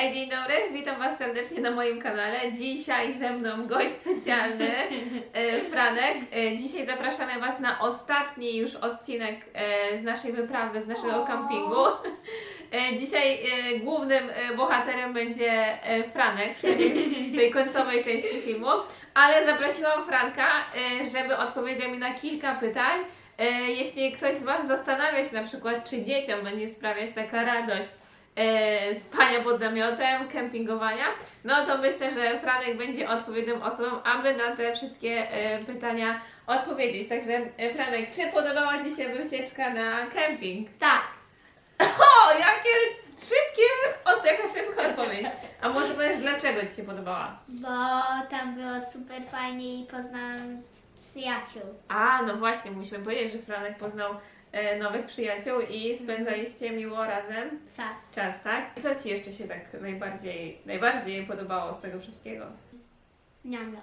Hej, dzień dobry, witam Was serdecznie na moim kanale. Dzisiaj ze mną gość specjalny, e, Franek. E, Dzisiaj zapraszamy Was na ostatni już odcinek e, z naszej wyprawy, z naszego kampingu. Dzisiaj głównym bohaterem będzie Franek, w tej końcowej części filmu, ale zaprosiłam Franka, żeby odpowiedział mi na kilka pytań. Jeśli ktoś z Was zastanawia się na przykład, czy dzieciom będzie sprawiać taka radość e, spania pod namiotem, kempingowania, no to myślę, że Franek będzie odpowiednią osobą, aby na te wszystkie e, pytania odpowiedzieć. Także e, Franek, czy podobała Ci się wycieczka na kemping? Tak. O, jakie szybkie, od, jaka szybka odpowiedź. A może powiesz, dlaczego Ci się podobała? Bo tam było super fajnie i poznałam przyjaciół. A, no właśnie, musimy powiedzieć, że Franek poznał e, nowych przyjaciół i spędzaliście miło razem Czas. czas, tak? I co Ci jeszcze się tak najbardziej, najbardziej podobało z tego wszystkiego? Namiot.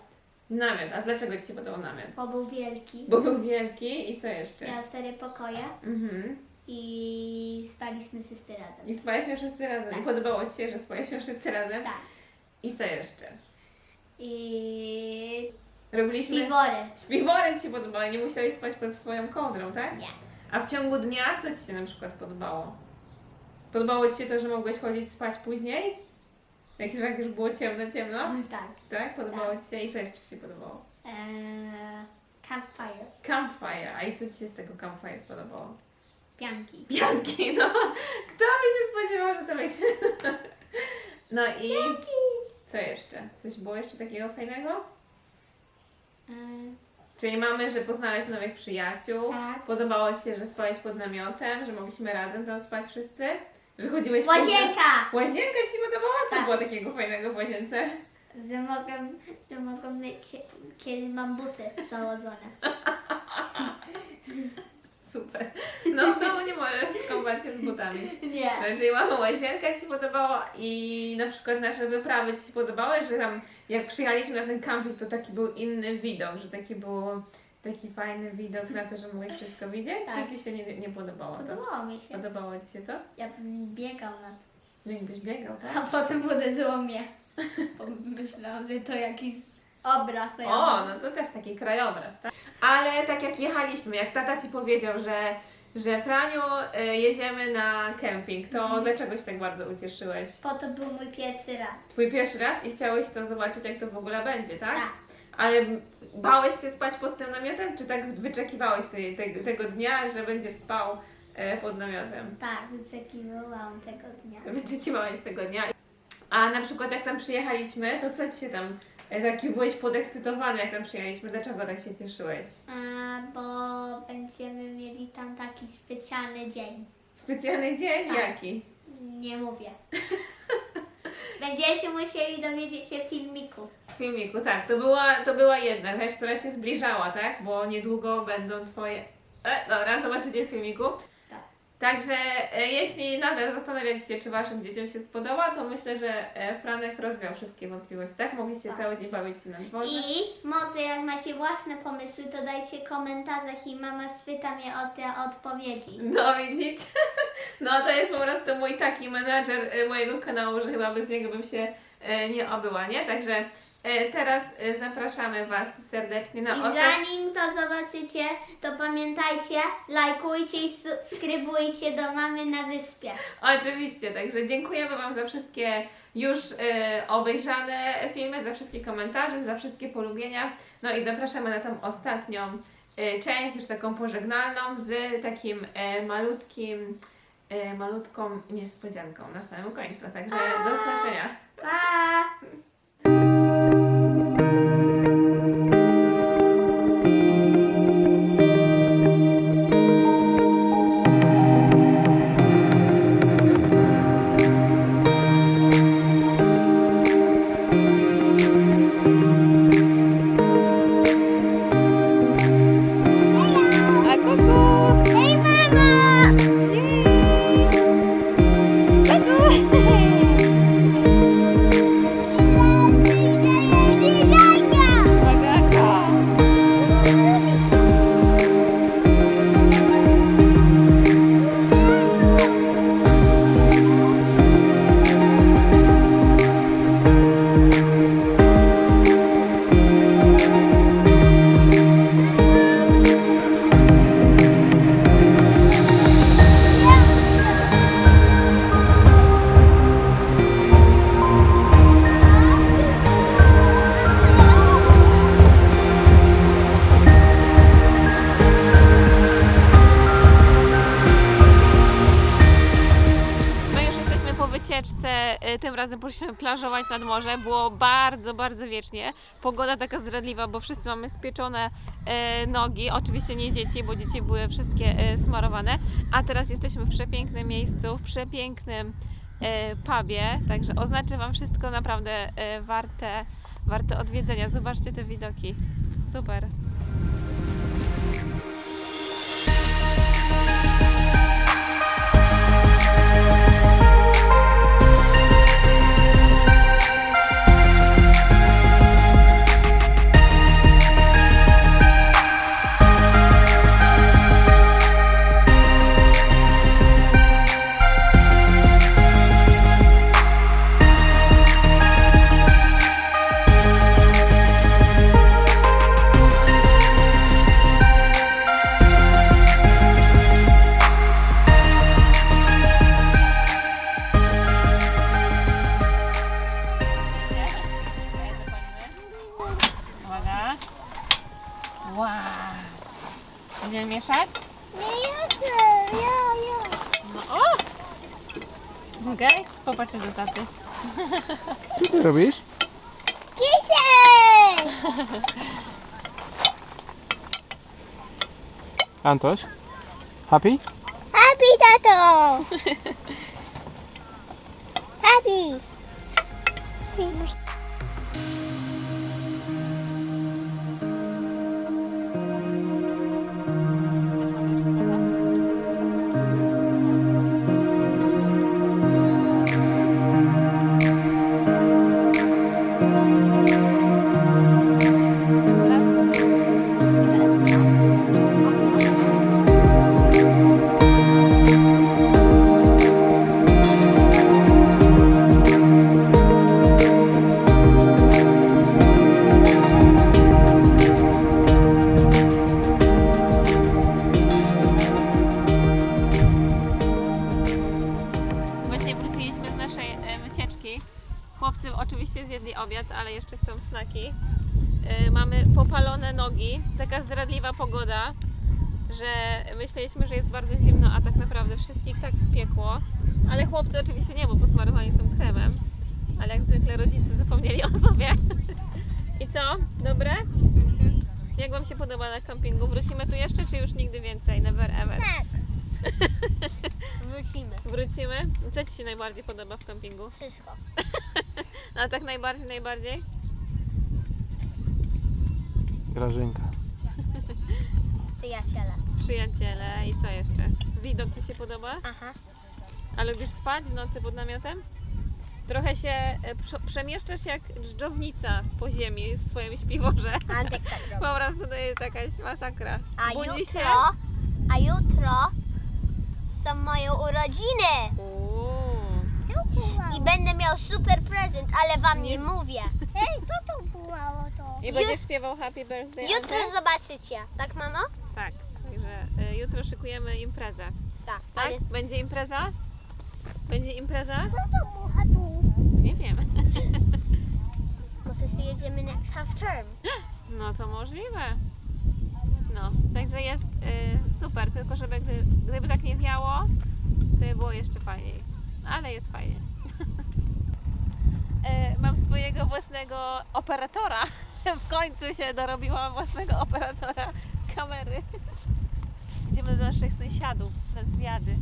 Namiot. A dlaczego Ci się podobał namiot? Bo był wielki. Bo był wielki i co jeszcze? Miał cztery pokoje Mhm. i spaliśmy wszyscy razem. I spaliśmy wszyscy razem. I Tak. podobało Ci się, że spaliśmy wszyscy razem? Tak. I co jeszcze? I Robiliśmy... śpiwory. Śpiwory Ci się podobały, nie musiałeś spać pod swoją kołdrą, tak? Nie. A w ciągu dnia co Ci się na przykład podobało? Podobało Ci się to, że mogłeś chodzić spać później? Jak, jak już było ciemno, ciemno? Tak. Tak? Podobało Ci się? I co jeszcze Ci się podobało? Eee, campfire. Campfire. A i co Ci się z tego campfire podobało? Pianki. Pianki, no. Kto by się spodziewał, że to będzie? No i co jeszcze? Coś było jeszcze takiego fajnego? Eee, Czyli mamy, że poznałeś nowych przyjaciół. Tak. Podobało Ci się, że spałeś pod namiotem, że mogliśmy razem tam spać wszyscy? Że chodziłeś po... łazienka! Łazienka Ci się podobała? Co Tak. było takiego fajnego w łazience? Że mogę, że mogę myć się, kiedy mam buty założone. Super. No w domu nie możesz skąpać się z butami. Nie. No, czyli mamy łazienka Ci się podobała i na przykład nasze wyprawy Ci się podobały, że tam jak przyjechaliśmy na ten camping, to taki był inny widok, że taki był taki fajny widok na to, że mogłeś wszystko widzieć? Tak. Czy Ci się nie, nie podobało to? Podobało mi się. Podobało Ci się to? Ja bym biegał na to. No jakbyś biegał, tak? A potem uderzyło mnie. Bo myślałam, że to jakiś obraz. ja O, no to też taki krajobraz, tak? Ale tak jak jechaliśmy, jak tata Ci powiedział, że, że Franiu, y, jedziemy na kemping, to Mhm. dlaczego się tak bardzo ucieszyłeś? Po to był mój pierwszy raz. Twój pierwszy raz i chciałeś to zobaczyć, jak to w ogóle będzie, tak? Tak. Ale bałeś się spać pod tym namiotem, czy tak wyczekiwałeś tej, tej, tego dnia, że będziesz spał e, pod namiotem? Tak, wyczekiwałam tego dnia. Wyczekiwałeś tego dnia. A na przykład jak tam przyjechaliśmy, to co Ci się tam, taki byłeś podekscytowany, jak tam przyjechaliśmy, dlaczego tak się cieszyłeś? A, bo będziemy mieli tam taki specjalny dzień. Specjalny dzień? Tak. Jaki? Nie mówię. Będziecie musieli dowiedzieć się w filmiku. W filmiku, tak. To była, to była jedna rzecz, która się zbliżała, tak? Bo niedługo będą Twoje... E, dobra, zobaczycie w filmiku. Tak. Także e, jeśli nadal zastanawiacie się, czy Waszym dzieciom się spodoba, to myślę, że e, Franek rozwiał wszystkie wątpliwości, tak? Mogliście Tak. cały dzień bawić się na dworze. I może jak macie własne pomysły, to dajcie komentarzach i mama spyta mnie o te odpowiedzi. No widzicie? No to jest po prostu mój taki menadżer e, mojego kanału, że chyba bez niego bym się nie obyła, nie? Także e, teraz e, zapraszamy Was serdecznie na I ostatni... zanim to zobaczycie, to pamiętajcie, lajkujcie i subskrybujcie do mamy na wyspie. Oczywiście, także dziękujemy Wam za wszystkie już e, obejrzane filmy, za wszystkie komentarze, za wszystkie polubienia. No i zapraszamy na tą ostatnią e, część, już taką pożegnalną, z takim e, malutkim, e, malutką niespodzianką na samym końcu. Także do zobaczenia. Pa! Wycieczce e, tym razem poszliśmy plażować nad morze. Było bardzo, bardzo wiecznie. Pogoda taka zdradliwa, bo wszyscy mamy spieczone e, nogi. Oczywiście nie dzieci, bo dzieci były wszystkie e, smarowane. A teraz jesteśmy w przepięknym miejscu, w przepięknym pubie. Także oznaczę Wam wszystko naprawdę warte, warte odwiedzenia. Zobaczcie te widoki. Super. O! Okej, popatrzę do taty. Co ty robisz? Antoś? Happy? Happy, tato! Happy! Zdradliwa pogoda, że myśleliśmy, że jest bardzo zimno, a tak naprawdę wszystkich tak spiekło. Ale chłopcy oczywiście nie, bo posmarowani są kremem. Ale jak zwykle rodzice zapomnieli o sobie. I co? Dobre? Jak Wam się podoba na kampingu? Wrócimy tu jeszcze, czy już nigdy więcej? Never ever. Tak. Wrócimy. Wrócimy? Co Ci się najbardziej podoba w kampingu? Wszystko. A tak najbardziej, najbardziej? Grażynka. Przyjaciele. Przyjaciele i co jeszcze? Widok Ci się podoba? Aha. A lubisz spać w nocy pod namiotem? Trochę się e, prze- przemieszczasz jak dżdżownica po ziemi w swoim śpiworze. Antek tak robi. Po prostu to jest jakaś masakra. A Budzi jutro, się? a jutro są moje urodziny. Uuu. I będę miał super prezent, ale wam nie mówię. Hej, to to było. I będziesz śpiewał Happy Birthday Jutro Antek? zobaczycie. Tak, mamo? Tak, także e, jutro szykujemy imprezę. Tak. Tak? Będzie impreza? Będzie impreza? tu? Nie wiem. Może się jedziemy next half term. No to możliwe. No, także jest y, super, tylko żeby gdy, gdyby tak nie wiało, to by było jeszcze fajniej. Ale jest fajnie. e, mam swojego własnego operatora. W końcu się dorobiłam własnego operatora kamery. Idziemy do naszych sąsiadów na zwiady.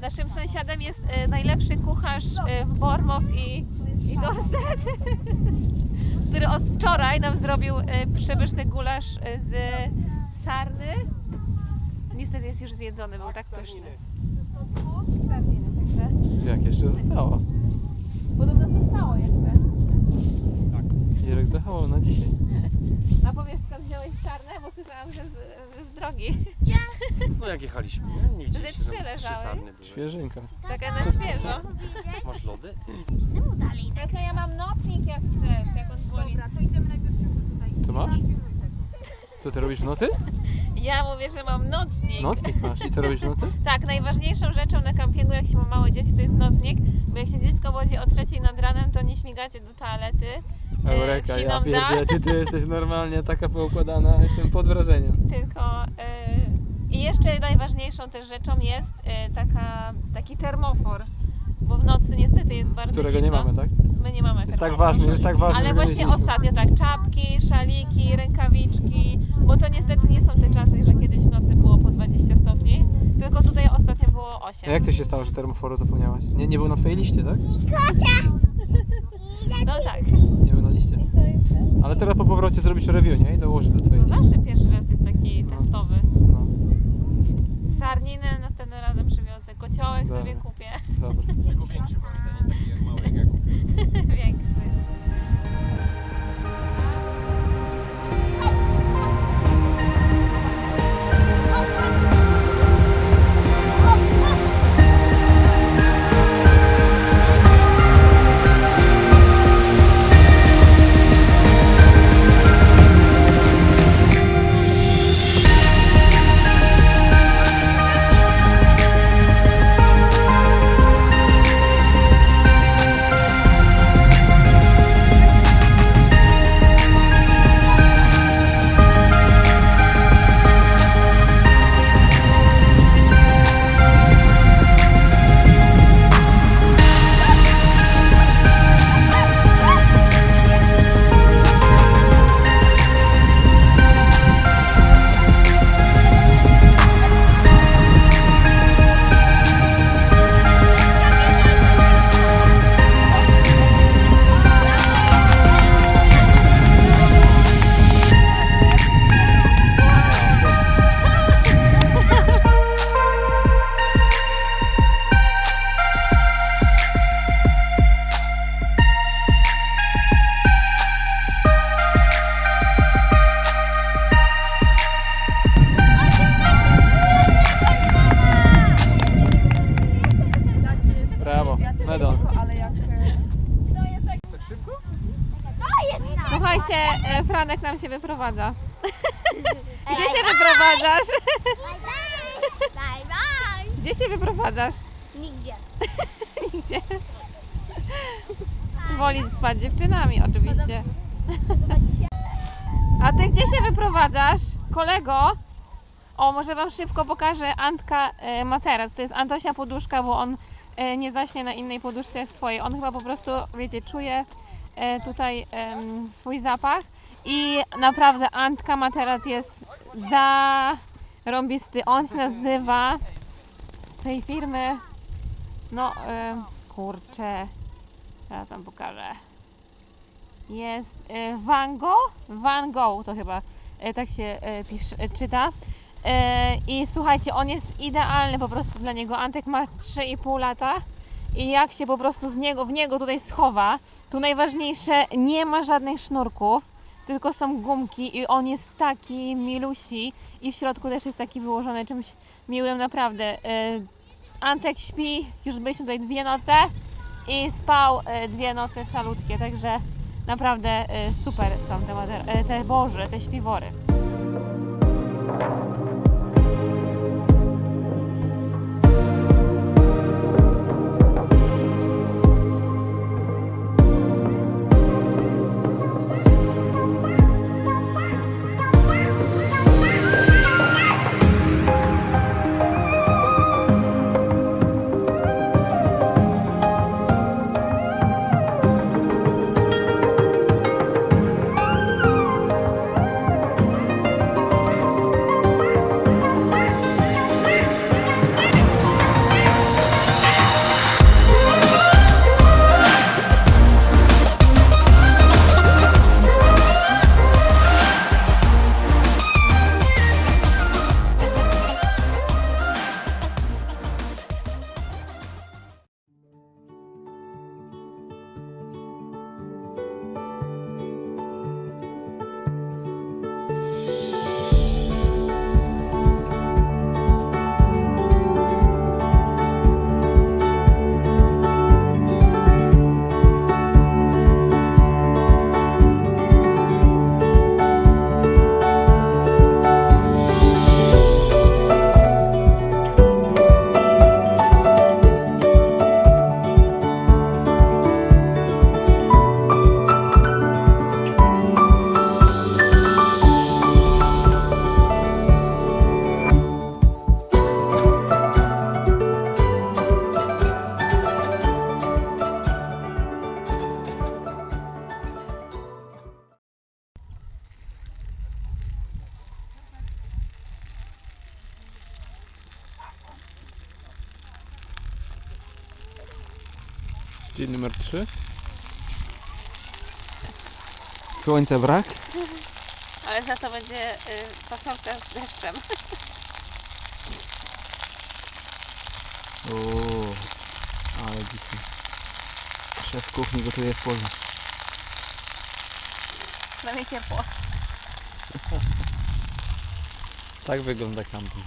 Naszym sąsiadem jest e, najlepszy kucharz e, w Bormow i, i Dorset który od wczoraj nam zrobił przepyszny gulasz z sarny. Niestety jest już zjedzony, był tak pyszny. Jak jeszcze zostało? Podobno zostało jeszcze. Jerek zachował na dzisiaj. A powiesz skąd wziąłeś sarnę? Bo słyszałam, że z, że z drogi. No jak jechaliśmy, nie widzieliście, Ze trzy tam leżały. trzy sarny były. Świeżynka. Taka na świeżo. Masz lody? Czemu dalej? Kasia, ja mam nocnik jak chcesz, jak on boli. Co masz? Co ty robisz w nocy? Ja mówię, że mam nocnik. Nocnik masz. I co robisz w nocy? Tak, najważniejszą rzeczą na kampingu, jak się ma małe dzieci, to jest nocnik, bo jak się dziecko budzi o trzeciej nad ranem, to nie śmigacie do toalety. E, Eureka, wsi ja nam da. pierdzie, ty, ty jesteś normalnie taka poukładana, jestem pod wrażeniem. Tylko e, i jeszcze najważniejszą też rzeczą jest e, taka, taki termofor, bo w nocy niestety jest bardzo Którego nie zimno. mamy, tak? My nie mamy Jest tak ważny, jest tak ważny, Ale właśnie ostatnio tak, czapki, szaliki, rękawiczki, bo to niestety nie są te czasy, że kiedyś w nocy było po 20 stopni, tylko tutaj ostatnio było 8. A jak to się stało, że termoforu zapomniałaś? Nie, nie był na twojej liście, tak? No tak. Nie był na liście. Ale teraz po powrocie zrobisz review, nie? I dołożysz do twojej No listy. zawsze pierwszy raz jest e, nam się wyprowadza. Gdzie się wyprowadzasz? Bye bye! Bye bye! Gdzie się wyprowadzasz? Nigdzie. Nigdzie. Woli spać dziewczynami oczywiście. A ty gdzie się wyprowadzasz? Kolego? O, może wam szybko pokażę Antka e, materac. To jest Antosia poduszka, bo on e, nie zaśnie na innej poduszce jak swojej. On chyba po prostu, wiecie, czuje e, tutaj em, swój zapach. I naprawdę Antka materac jest za rąbisty. On się nazywa z tej firmy no, e, kurczę. Teraz wam pokażę. Jest e, Van Gogh? Van Gogh to chyba e, tak się pisz, e, czyta. E, I słuchajcie, on jest idealny po prostu dla niego. Antek ma 3,5 lata i jak się po prostu z niego, w niego tutaj schowa, tu najważniejsze, nie ma żadnych sznurków, tylko są gumki i on jest taki milusi i w środku też jest taki wyłożony czymś miłym naprawdę. E, Antek śpi, już byliśmy tutaj dwie noce i spał e, dwie noce calutkie, także naprawdę e, super są te, te boże, te śpiwory. Dzień numer 3. Słońca brak. Ale za to będzie y, pasowka z deszczem. Uuu, ale dzisiaj. Szef kuchni gotuje w porze. Przynajmniej ciepło. Tak wygląda camping.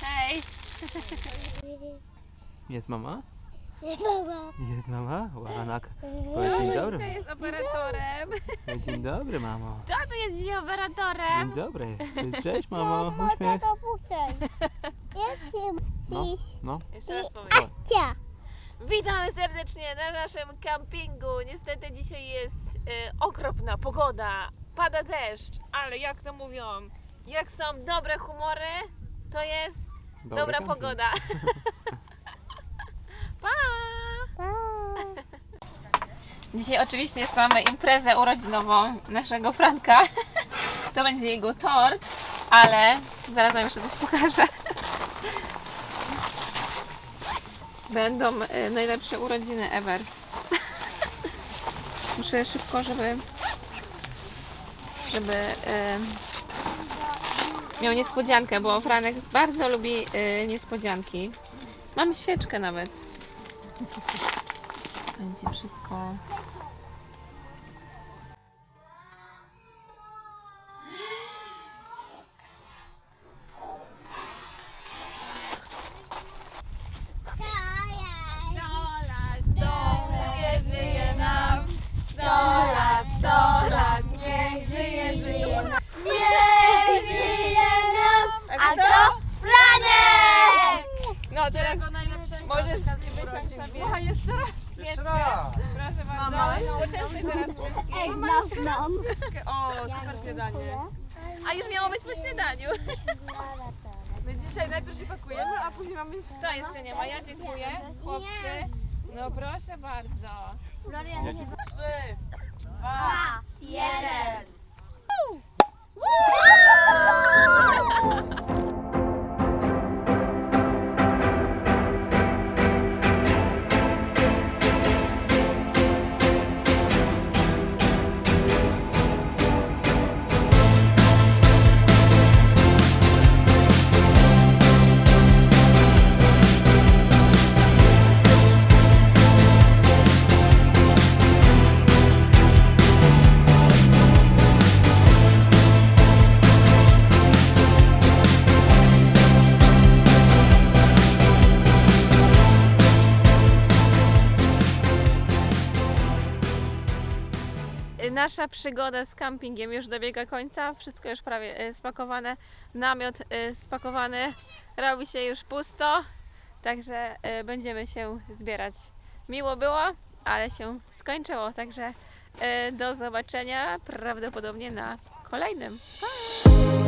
Hej! Jest mama? Nie mama. Jest mama? Łanak. Powiedz dzień dobry. Dzisiaj jest operatorem. Dzień dobry mamo. Kto tu jest dzisiaj operatorem? Dzień dobry. Cześć mamo. Uśmiech. to puszczaj. Jest No, no. Jeszcze raz powiem. Cia. Witamy serdecznie na naszym kampingu. Niestety dzisiaj jest y, okropna pogoda, pada deszcz, ale jak to mówią, jak są dobre humory, to jest Dobry dobra camping. pogoda. pa! Dzisiaj oczywiście jeszcze mamy imprezę urodzinową naszego Franka. To będzie jego tort, ale zaraz wam jeszcze coś pokażę. Będą y, najlepsze urodziny ever. Muszę szybko, żeby żeby y, miał niespodziankę, bo Franek bardzo lubi y, niespodzianki. Mam świeczkę nawet. Będzie wszystko. Ej, nam, nam. O, super śniadanie. A już miało być po śniadaniu. My dzisiaj najpierw się pakujemy, a później mamy... To jeszcze nie ma. Ja dziękuję, chłopcy. No proszę bardzo. Trzy, Dwa, jeden. Nasza przygoda z campingiem już dobiega końca. Wszystko już prawie e, spakowane. Namiot e, spakowany. Robi się już pusto. Także e, będziemy się zbierać. Miło było, ale się skończyło. Także do zobaczenia prawdopodobnie na kolejnym. Pa!